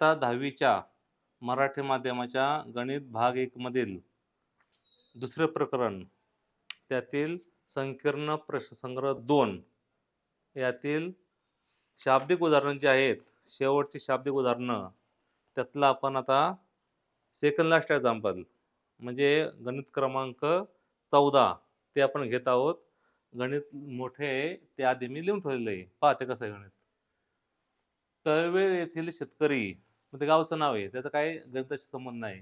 इयत्ता दहावीच्या मराठी माध्यमाच्या गणित भाग एकमधील दुसरे प्रकरण त्यातील संकीर्ण प्रश्नसंग्रह दोन. यातील शाब्दिक उदाहरणं जी आहेत शेवटची शाब्दिक उदाहरणं त्यातलं आपण आता सेकंड लास्ट एक्झाम्पल म्हणजे गणित क्रमांक चौदा ते आपण घेत आहोत. गणित मोठे ते आधी मी लिहून ठेवलेलं आहे. पाहते कसं आहे गणित. तळवे येथील शेतकरी मग ते गावचं नाव आहे त्याचा काही गणिताशी संबंध नाही.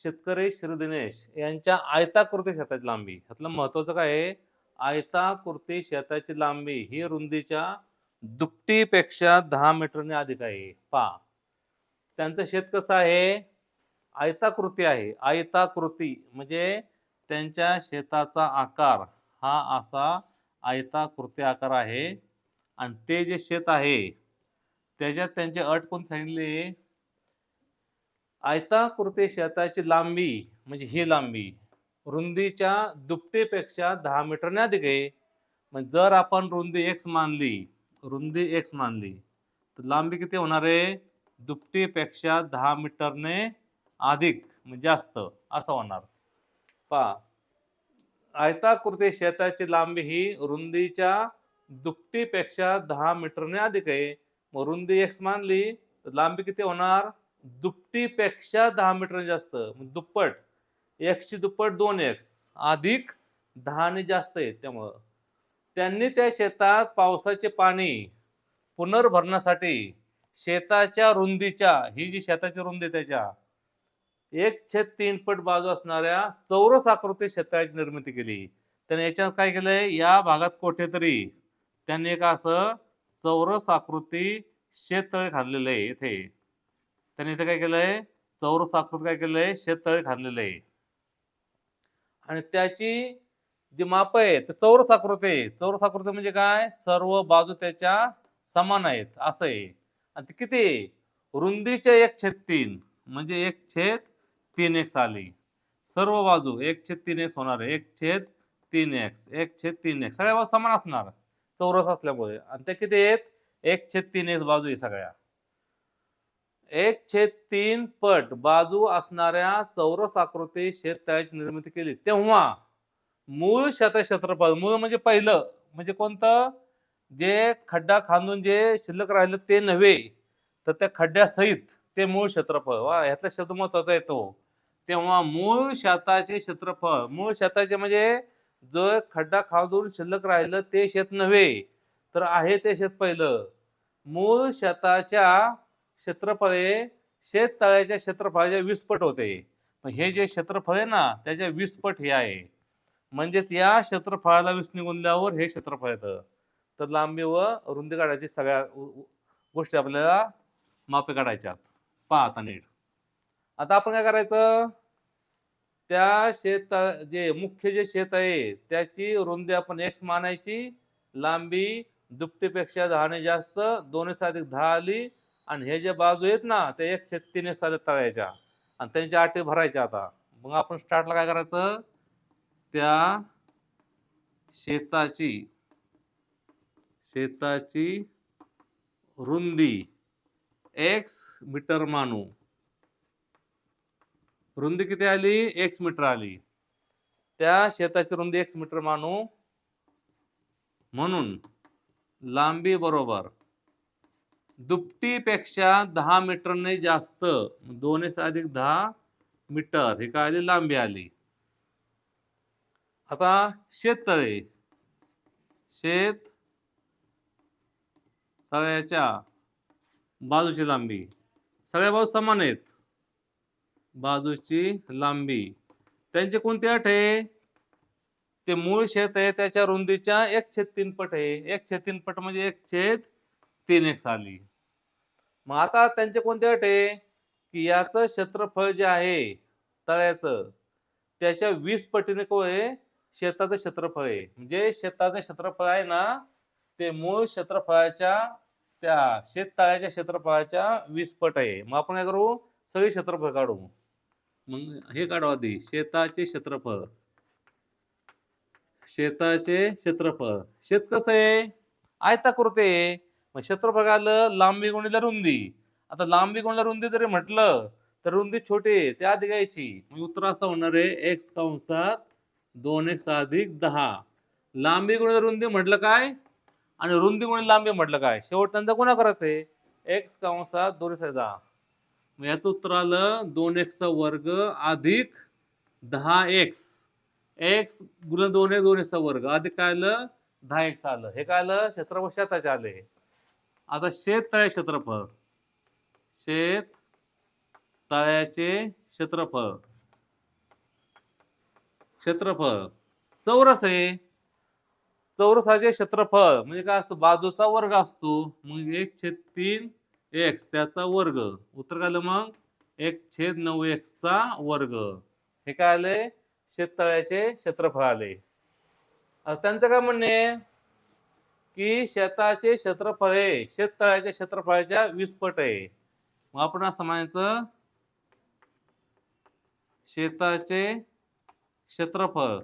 शेतकरी श्री दिनेश यांच्या आयताकृती शेताची लांबी. ह्यातलं महत्वाचं काय आहे? आयताकृती शेताची लांबी ही रुंदीच्या दुपटीपेक्षा दहा मीटरने अधिक आहे. पा त्यांचं शेत कसं आहे? आयताकृती आहे. आयताकृती म्हणजे त्यांच्या शेताचा आकार. हा असा आयताकृती आकार आहे. आणि ते जे शेत आहे त्याच्यात त्यांची अट कोण सांगितली? आयताकृती शेताची लांबी म्हणजे ही लांबी रुंदीच्या दुपटीपेक्षा दहा मीटरने अधिक आहे. मग जर आपण रुंदी एक्स मानली रुंदी एक्स मानली तर लांबी किती होणार आहे? दुपटीपेक्षा दहा मीटरने अधिक म्हणजे जास्त असं होणार. पहा आयताकृती शेताची लांबी ही रुंदीच्या दुपटीपेक्षा दहा मीटरने अधिक आहे. मग रुंदी एक्स मानली तर लांबी किती होणार? दुपटीपेक्षा दहा मीटर जास्त दुप्पट. एक्सची दुप्पट दोन एक्स अधिक दहाने जास्त आहे त्यामुळं. त्यांनी त्या शेतात पावसाचे पाणी पुनर्भरणासाठी शेताच्या रुंदीच्या ही जी शेताची रुंदी आहे त्याच्या एक छेद तीन पट बाजू असणाऱ्या चौरस आकृती शेताची निर्मिती केली. त्याने याच्यात काय केलंय? या भागात कुठेतरी त्यांनी एक असं चौरस आकृती शेततळे खाल्लेलं आहे इथे. त्यांनी इथं काय केलंय? चौरस आकृती काय केलंय? शेततळे खाल्लेलं आहे. आणि त्याची जी माप आहे ते चौरस आकृती आहे चौरस आकृती म्हणजे काय? सर्व बाजू त्याच्या समान आहेत. असं आहे. आणि ती किती आहे? रुंदीच्या एक छेद तीन. म्हणजे एक छेद तीन एक्स आली. सर्व बाजू एक छेद तीन एक्स होणार आहे. एक छेद तीन एक्स. एक छेद तीन एक्स. सगळ्या बाजू समान असणार. चौरस असल्यामुळे. आणि त्या किती आहेत? एक छेद तीन एक्स बाजू आहे सगळ्या. एक छेद तीन पट बाजू असणाऱ्या चौरस आकृती शेततळ्याची निर्मिती केली. तेव्हा मूळ शेत क्षेत्रफळ मूळ म्हणजे पहिलं म्हणजे कोणतं? जे खड्डा खांदून जे शिल्लक राहिलं ते नव्हे तर त्या खड्ड्यासहित ते मूळ क्षेत्रफळ. वा ह्याचा शब्द महत्त्वाचा येतो तेव्हा मूळ शेताचे क्षेत्रफळ मूळ शेताचे म्हणजे जो खड्डा खांदून शिल्लक राहिलं ते शेत नव्हे तर आहे ते शेत पहिलं. मूळ शेताच्या क्षेत्रफळे शेत तळ्याच्या क्षेत्रफळाच्या वीस पट होते. पण हे जे क्षेत्रफळ आहे ना त्याच्या वीस पट हे आहे. म्हणजेच या क्षेत्रफळाला वीस निघूनल्यावर हे क्षेत्रफळ येतं. तर लांबी व रुंदी काढायची सगळ्या गोष्टी आपल्याला मापे काढायच्यात. पहा आता नीट. आता आपण काय करायचं? त्या शेत जे मुख्य जे शेत आहे त्याची रुंदी आपण एक्स मानायची. लांबी दुपटीपेक्षा दहाने जास्त दोन्ही अधिक दहा आली. आणि हे जे बाजू आहेत ना ते एक छत्तीने तीन तळायच्या आणि त्यांच्या अटी भरायच्या आता. मग आपण स्टार्टला काय करायचं? त्या शेताची शेताची रुंदी एक्स मीटर मानू. रुंदी किती आली? एक्स मीटर आली. त्या शेताची रुंदी एक्स मीटर मानू. म्हणून लांबी बरोबर दुपटीपेक्षा दहा मीटरने जास्त दोनच अधिक दहा मीटर. ही काय आली? लांबी आली. आता शेततळे. शेत तळ्याच्या बाजूची लांबी. सगळ्या बाजू समान आहेत. बाजूची लांबी. त्यांची कोणती अट आहे? ते मूळ शेत आहे त्याच्या रुंदीच्या एक छेद तीन पट आहे. एक छेद तीन पट म्हणजे एक छेद तीन एक आली. मग आता त्यांचे कोणते अट आहे? की याचं क्षेत्रफळ जे आहे तळ्याचं त्याच्या वीस पटीने काय आहे? शेताचं क्षेत्रफळ आहे. म्हणजे शेताचं क्षेत्रफळ आहे ना ते मूळ क्षेत्रफळाच्या त्या शेततळ्याच्या क्षेत्रफळाच्या वीस पट आहे. मग आपण काय करू? सगळे क्षेत्रफळ काढू. मग हे काढू आधी. शेताचे क्षेत्रफळ. शेताचे क्षेत्रफळ. शेत कसं आहे? आयताकृती आहे. मग क्षेत्रफळ आलं लांबी गुणीला रुंदी. आता लांबी गुणीला रुंदी जरी म्हटलं तर रुंदी छोटी आहे, आधी घ्यायची. मग उत्तर असं होणार आहे एक्स कंसात दोन एक्स अधिक दहा. लांबी गुणीला रुंदी म्हटलं काय? आणि रुंदी गुणीला लांबी म्हटलं काय? शेवट त्यांचा गुन्हा करायचा आहे. एक्स कंसात दोन एक्स दहा. मग याचं उत्तर आलं दोन एक्सचा वर्ग अधिक दहा एक्स एक्स गुण दोन एक दोन एक्सचा वर्ग. अधिक काय आलं? दहा एक्स आलं. हे काय आलं? क्षेत्रफळ शेताचे आले. आता शेत क्षेत्रफळ. शेत तळ्याचे क्षेत्रफळ. क्षेत्रफळ. चौरस आहे. चौरसाचे क्षेत्रफळ म्हणजे काय असतो? बाजूचा वर्ग असतो. मग एक छेद तीन एक्स त्याचा वर्ग. उत्तर काय आलं मग? एक छेद नऊ एक्सचा वर्ग. हे काय आले शेततळ्याचे क्षेत्रफळ आले आता त्यांचं काय म्हणणे आहे? की शेताचे क्षेत्रफळ हे शेततळ्याच्या क्षेत्रफळाच्या वीस पट आहे. मग आपण असं म्हणायचं शेताचे क्षेत्रफळ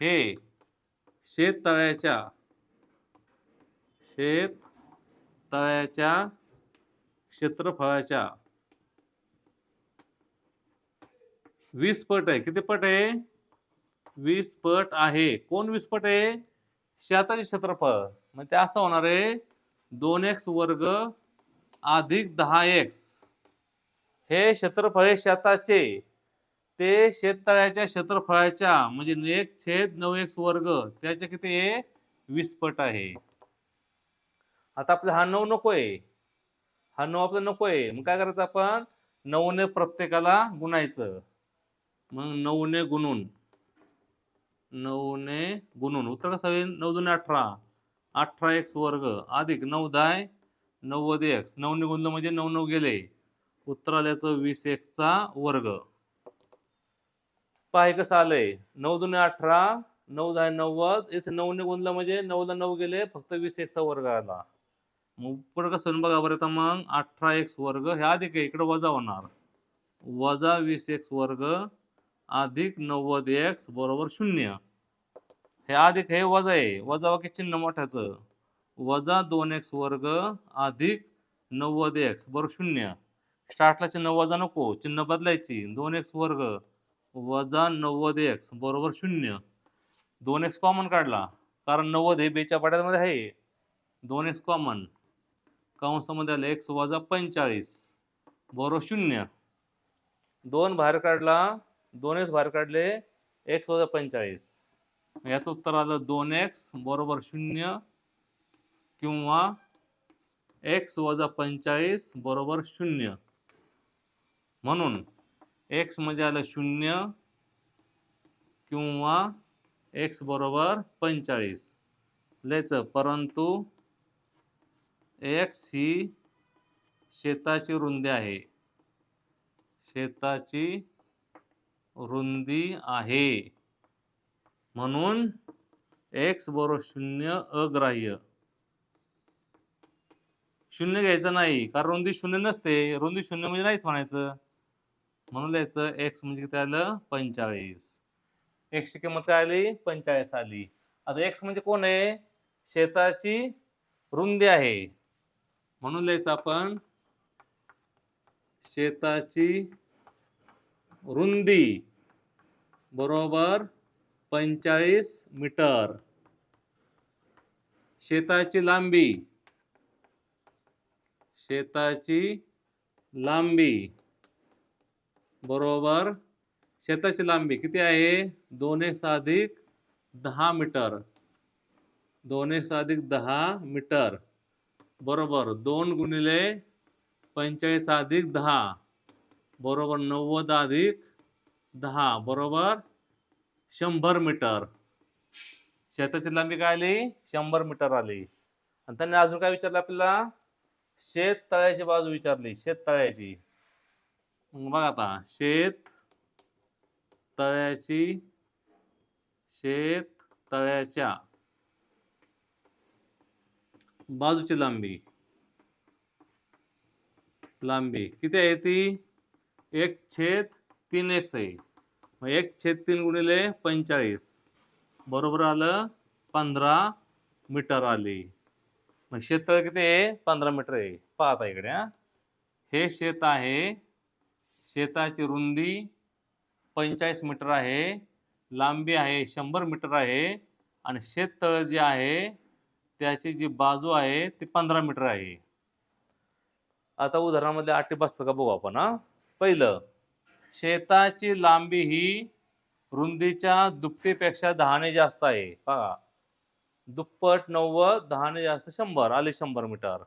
हे शेततळ्याच्या शेत तळ्याच्या क्षेत्रफळाच्या वीस पट आहे. किती पट आहे? वीस पट आहे. कोण वीस पट आहे? शेताचे क्षेत्रफळ. मग ते असं होणार आहे दोन एक्स वर्ग अधिक दहा एक्स. हे क्षेत्रफळ हे शेताचे. ते शेततळ्याच्या क्षेत्रफळाच्या म्हणजे एक छेद नऊ एक्स वर्ग त्याचे किती आहे? वीस पट आहे. आता आपला हा नऊ नको आहे हा नऊ आपल्याला नको आहे मग काय करायचं आपण? नऊने प्रत्येकाला गुणायचं. मग नऊने गुणून. नऊने गुणून उत्तर कसं होईल? नऊ दोन अठरा. अठरा एक्स वर्ग. अधिक नऊ दाय नव्वद एक्स. नऊने गुणलं म्हणजे नऊ नऊ गेले. उत्तर आल्याचं वीस एक्सचा वर्ग. पाय कसं आलंय? नऊ दोन अठरा नऊ दहा नव्वद. इथे नऊने गुणलं म्हणजे नऊला नऊ गेले फक्त वीस एक्सचा वर्ग आला. मग पुढे कसं बघा बरं. तर मग अठरा एक्स वर्ग हे अधिक आहे. इकडे वजा होणार. वजा वीस एक्स वर्ग अधिक नव्वद एक्स बरोबर शून्य. हे अधिक हे वजा आहे. वजा वाक्य चिन्ह मोठ्याचं? वजा दोन एक्स वर्ग अधिक नव्वद एक्स. बरोबर शून्य. स्टार्टला चिन्ह वजा नको. चिन्ह बदलायची. दोन एक्स वर्ग वजा नव्वद एक्स. बरोबर शून्य. दोन एक्स कॉमन काढला. कारण नव्वद हे बेच्या पाट्यामध्ये आहे. दोन एक्स कॉमन कंसामध्ये आलं एक्स वजा पंचेचाळीस. बरोबर शून्य. दोन बाहेर काढला. दोन एक्स बाहेर काढले. एक्स वजा पंचेचाळीस. याचं उत्तर आलं दोन एक्स बरोबर शून्य किंवा एक्स वजा पंचेचाळीस बरोबर शून्य. म्हणून एक्स म्हणजे आलं शून्य किंवा एक्स बरोबर पंचेचाळीस. लेचं परंतु एक्स ही शेताची रुंदी आहे. शेताची रुंदी आहे. म्हणून एक्स बरोबर शून्य अग्राह्य. शून्य घ्यायचं नाही कारण रुंदी शून्य नसते. रुंदी शून्य म्हणजे नाहीच म्हणायचं. म्हणून लिहायचं एक्स म्हणजे किती आलं? पंचेचाळीस. एक्सची किंमत काय आली? पंचेचाळीस आली. आता एक्स म्हणजे कोण आहे? शेताची रुंदी आहे. म्हणून लिहायचं आपण शेताची रुंदी बरोबर पंचेचाळीस मीटर. शेताची लांबी. शेताची लांबी. बरोबर. शेताची लांबी किती आहे? दोन एक अधिक दहा मीटर. दोन एक अधिक दहा मीटर. बरोबर. दोन गुणिले पंचेचाळीस अधिक दहा. बरोबर नव्वद अधिक दहा. बरोबर. शंभर मीटर. शेताची लांबी काय आली? शंभर मीटर आली. आणि त्यांनी अजून काय विचारलं आपल्याला? शेत तळ्याची बाजू विचारली. शेत तळ्याची. मग बघा आता. शेत तळ्याची शेत तळ्याच्या बाजूची लांबी. लांबी. किती आहे ती? एक छेद तीन एक्स आहे. मग एक छेद तीन गुणिले पंचेचाळीस. बरोबर आलं पंधरा मीटर आली. मग शेततळ किती आहे? पंधरा मीटर आहे. पाहता इकडे हा. हे शेत आहे शेताची रुंदी पंचेचाळीस मीटर आहे लांबी आहे शंभर मीटर आहे आणि शेततळ जे आहे त्याची जी बाजू आहे ती पंधरा मीटर आहे. आता उदाहरणामध्ये आठ बसतं का बघू आपण हा. पहिलं शेताची लांबी ही रुंदीच्या दुपटीपेक्षा दहाने जास्त आहे. पहा. दुप्पट नव्वद दहाने जास्त शंभर आले शंभर मीटर.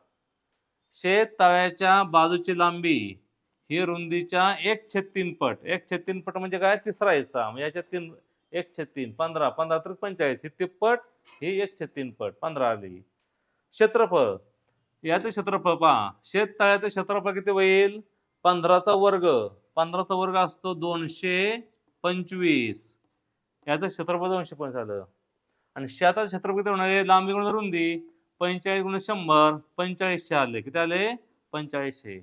शेत तळ्याच्या बाजूची लांबी ही रुंदीच्या एक छेद तीन पट. एक छेद तीन पट म्हणजे काय? तिसरा हिस्सा. याच्यात तीन एक छेद तीन पंधरा पंधरा तर पंचेचाळीस ही तिप्पट ही एक छेद तीन पट. पंधरा आली. क्षेत्रफळ. याचं क्षेत्रफळ पहा. शेत तळ्याचं क्षेत्रफळ किती होईल? पंधराचा वर्ग. पंधराचा वर्ग असतो दोनशे पंचवीस. याचं क्षेत्रफळ दोनशे पंचवीस आलं आणि शेताचं क्षेत्रफळ किती होणार आहे? लांबी गुण रुंदी पंचेचाळीस गुण शंभर पंचेचाळीसशे आले. किती आले? पंचेचाळीसशे.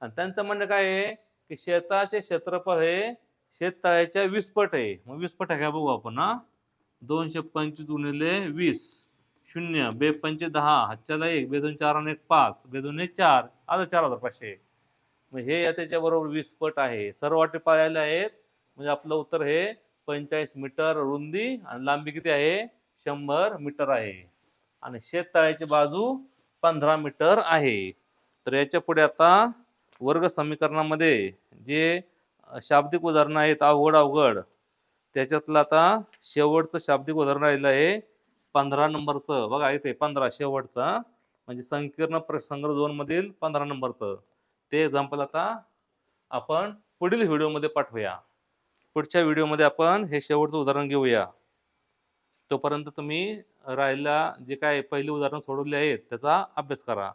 आणि त्यांचं म्हणणं काय आहे? की शेताचे क्षेत्रफळ हे शेततळ्याच्या वीस पट आहे. मग वीस पट आहे का बघू आपण हा. दोनशे पंचवीस गुणिले वीस. शून्य. बे पंचे दहा. हातच्याला एक. बे दोन चार आणि एक पाच. बे दोन एक चार. आता चार हजार पाचशे मग हे या त्याच्याबरोबर वीस पट आहे. सर्व वाटे पाळायला आहेत. म्हणजे आपलं उत्तर हे पंचेचाळीस मीटर रुंदी आणि लांबी किती आहे? शंभर मीटर आहे. आणि शेततळ्याची बाजू पंधरा मीटर आहे. तर याच्यापुढे आता वर्ग समीकरणामध्ये जे शाब्दिक उदाहरणं आहेत अवघड अवघड त्याच्यातलं आता शेवटचं शाब्दिक उदाहरण राहिलं आहे पंधरा नंबरचं. बघा इथे पंधरा शेवटचं म्हणजे संकीर्ण प्रसंग दोनमधील पंधरा नंबरचं. ते एक्झाम्पल आता आपण पुढील व्हिडिओमध्ये पाठवूया. पुढच्या व्हिडिओमध्ये आपण हे शेवटचं उदाहरण घेऊया. तोपर्यंत तुम्ही राहिला जे काय पहिले उदाहरण सोडवले आहेत त्याचा अभ्यास करा.